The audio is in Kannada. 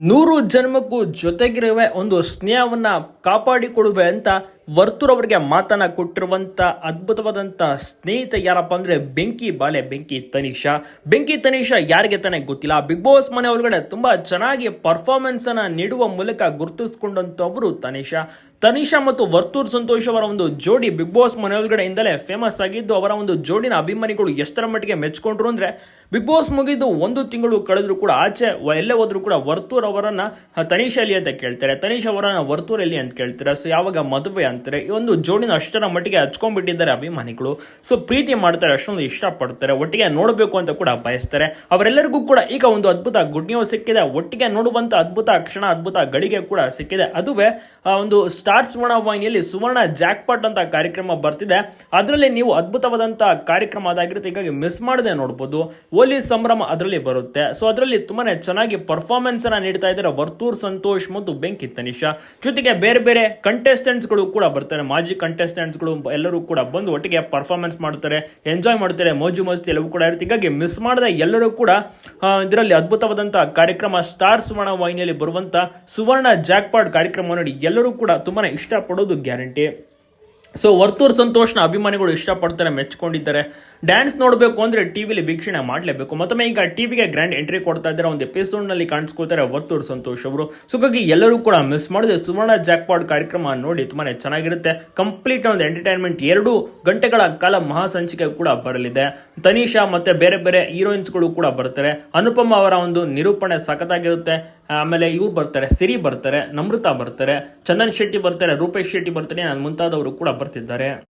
ನೂರು ಜನ್ಮಕ್ಕೂ ಜೊತೆಗಿರುವ ಒಂದು ಸ್ನೇಹವನ್ನು ಕಾಪಾಡಿಕೊಳ್ಳುವೆ ಅಂತ ವರ್ತೂರ್ ಅವರಿಗೆ ಮಾತನ್ನ ಕೊಟ್ಟಿರುವಂತ ಅದ್ಭುತವಾದಂತ ಸ್ನೇಹಿತ ಯಾರಪ್ಪ ಅಂದ್ರೆ ಬೆಂಕಿ ಬಾಲೆ, ಬೆಂಕಿ ತನಿಷಾ. ಬೆಂಕಿ ತನಿಷಾ ಯಾರಿಗೆ ತಾನೇ ಗೊತ್ತಿಲ್ಲ. ಬಿಗ್ ಬಾಸ್ ಮನೆ ಒಳಗಡೆ ತುಂಬಾ ಚೆನ್ನಾಗಿ ಪರ್ಫಾರ್ಮೆನ್ಸ್ ಅನ್ನ ನೀಡುವ ಮೂಲಕ ಗುರುತಿಸಿಕೊಂಡಂತವರು ತನಿಷಾ. ತನಿಷಾ ಮತ್ತು ವರ್ತೂರ್ ಸಂತೋಷ್ ಅವರ ಒಂದು ಜೋಡಿ ಬಿಗ್ ಬಾಸ್ ಮನೆ ಒಳಗಡೆಯಿಂದಲೇ ಫೇಮಸ್ ಆಗಿದ್ದು ಅವರ ಒಂದು ಜೋಡಿನ ಅಭಿಮಾನಿಗಳು ಎಷ್ಟರ ಮಟ್ಟಿಗೆ ಮೆಚ್ಕೊಂಡ್ರು ಅಂದ್ರೆ ಬಿಗ್ ಬಾಸ್ ಮುಗಿದು ಒಂದು ತಿಂಗಳು ಕಳೆದ್ರು ಕೂಡ ಆಚೆ ಎಲ್ಲೇ ಹೋದ್ರು ಕೂಡ ವರ್ತೂರ್ ಅವರನ್ನ ತನಿಷಾ ಅಲ್ಲಿ ಅಂತ ಕೇಳ್ತಾರೆ. ತನಿಷ್ ಅವರನ್ನ ವರ್ತೂರ್ ಎಲ್ಲಿ ಅಂತ ಕೇಳ್ತಾರೆ? ಸೊ ಯಾವಾಗ ಮದುವೆ ಅಂತಾರೆ. ಈ ಒಂದು ಜೋಡಿನ ಅಷ್ಟರ ಮಟ್ಟಿಗೆ ಹಚ್ಕೊಂಡ್ಬಿಟ್ಟಿದ್ದಾರೆ ಅಭಿಮಾನಿಗಳು. ಸೊ ಪ್ರೀತಿ ಮಾಡ್ತಾರೆ, ಅಷ್ಟೊಂದು ಇಷ್ಟಪಡ್ತಾರೆ, ಒಟ್ಟಿಗೆ ನೋಡಬೇಕು ಅಂತ ಕೂಡ ಬಯಸ್ತಾರೆ. ಅವರೆಲ್ಲರಿಗೂ ಕೂಡ ಈಗ ಒಂದು ಅದ್ಭುತ ಗುಡ್ ನ್ಯೂಸ್ ಸಿಕ್ಕಿದೆ. ಒಟ್ಟಿಗೆ ನೋಡುವಂತ ಅದ್ಭುತ ಕ್ಷಣ, ಅದ್ಭುತ ಗಳಿಗೆ ಕೂಡ ಸಿಕ್ಕಿದೆ. ಅದುವೇ ಒಂದು ಸ್ಟಾರ್ ಸುವರ್ಣ ವಾಹಿನಿಯಲ್ಲಿ ಸುವರ್ಣ ಜಾಕ್ಪಾಟ್ ಅಂತ ಕಾರ್ಯಕ್ರಮ ಬರ್ತಿದೆ. ಅದರಲ್ಲಿ ನೀವು ಅದ್ಭುತವಾದಂತಹ ಕಾರ್ಯಕ್ರಮ ಅದಾಗಿರುತ್ತೆ. ಹೀಗಾಗಿ ಮಿಸ್ ಮಾಡದೆ ನೋಡ್ಬೋದು. ಓಲಿ ಸಂಭ್ರಮ ಅದರಲ್ಲಿ ಬರುತ್ತೆ. ಸೊ ಅದರಲ್ಲಿ ತುಂಬಾನೇ ಚೆನ್ನಾಗಿ ಪರ್ಫಾರ್ಮೆನ್ಸ್ ಅನ್ನ ನೀಡ್ತಾ ಇದ್ದಾರೆ ವರ್ತೂರ್ ಸಂತೋಷ್ ಮತ್ತು ಬೆಂಕಿ ತನಿಷಾ. ಜೊತೆಗೆ ಬೇರೆ ಬೇರೆ ಕಂಟೆಸ್ಟೆಂಟ್ಸ್ಗಳು ಕೂಡ ಬರ್ತಾರೆ. ಮಾಜಿ ಕಂಟೆಸ್ಟೆಂಟ್ಸ್ಗಳು ಎಲ್ಲರೂ ಕೂಡ ಬಂದು ಒಟ್ಟಿಗೆ ಪರ್ಫಾರ್ಮೆನ್ಸ್ ಮಾಡ್ತಾರೆ ಎಂಜಾಯ್ ಮಾಡ್ತಾರೆ ಮೋಜು ಮಸ್ತಿ ಎಲ್ಲವೂ ಕೂಡ ಇರುತ್ತೆ. ಹೀಗಾಗಿ ಮಿಸ್ ಮಾಡದೆ ಎಲ್ಲರೂ ಕೂಡ ಇದರಲ್ಲಿ ಅದ್ಭುತವಾದಂಥ ಕಾರ್ಯಕ್ರಮ ಸ್ಟಾರ್ ಸುವರ್ಣ ವಾಹಿನಿಯಲ್ಲಿ ಬರುವಂತ ಸುವರ್ಣ ಜಾಕ್ಪಾಟ್ ಕಾರ್ಯಕ್ರಮ ನೋಡಿ ಎಲ್ಲರೂ ಕೂಡ ತುಂಬಾ ಇಷ್ಟಪಡೋದು ಗ್ಯಾರಂಟಿ ಸೊ ವರ್ತೂರ್ ಸಂತೋಷ್ನ ಅಭಿಮಾನಿಗಳು ಇಷ್ಟಪಡ್ತಾರೆ ಮೆಚ್ಕೊಂಡಿದ್ದಾರೆ ಡ್ಯಾನ್ಸ್ ನೋಡಬೇಕು ಅಂದ್ರೆ ಟಿವಿಲಿ ವೀಕ್ಷಣೆ ಮಾಡಲೇಬೇಕು. ಮತ್ತೊಮ್ಮೆ ಈಗ ಟಿವಿಗೆ ಗ್ರ್ಯಾಂಡ್ ಎಂಟ್ರಿ ಕೊಡ್ತಾ ಇದ್ದಾರೆ. ಒಂದು ಎಪಿಸೋಡ್ನಲ್ಲಿ ಕಾಣಿಸ್ಕೊಳ್ತಾರೆ ವರ್ತೂರ್ ಸಂತೋಷ್ ಅವರು. ಹಾಗಾಗಿ ಎಲ್ಲರೂ ಕೂಡ ಮಿಸ್ ಮಾಡಿದೆ ಸುವರ್ಣ ಜಾಕ್ಪಾಟ್ ಕಾರ್ಯಕ್ರಮ ನೋಡಿ ತುಂಬಾ ಚೆನ್ನಾಗಿರುತ್ತೆ. ಕಂಪ್ಲೀಟ್ ಒಂದು ಎಂಟರ್ಟೈನ್ಮೆಂಟ್ ಎರಡು ಗಂಟೆಗಳ ಕಾಲ ಮಹಾಸಂಚಿಕೆ ಕೂಡ ಬರಲಿದೆ. ತನಿಷಾ ಮತ್ತೆ ಬೇರೆ ಬೇರೆ ಹೀರೋಯಿನ್ಸ್ಗಳು ಕೂಡ ಬರ್ತಾರೆ. ಅನುಪಮ ಅವರ ಒಂದು ನಿರೂಪಣೆ ಸಖತ್ತಾಗಿರುತ್ತೆ. ಆಮೇಲೆ ಇವ್ರು ಬರ್ತಾರೆ, ಸಿರಿ ಬರ್ತಾರೆ ನಮೃತ ಬರ್ತಾರೆ, ಚಂದನ್ ಶೆಟ್ಟಿ ಬರ್ತಾರೆ, ರೂಪೇಶ್ ಶೆಟ್ಟಿ ಬರ್ತಾರೆ ಮುಂತಾದವರು ಕೂಡ ಬರ್ತಿದ್ದಾರೆ.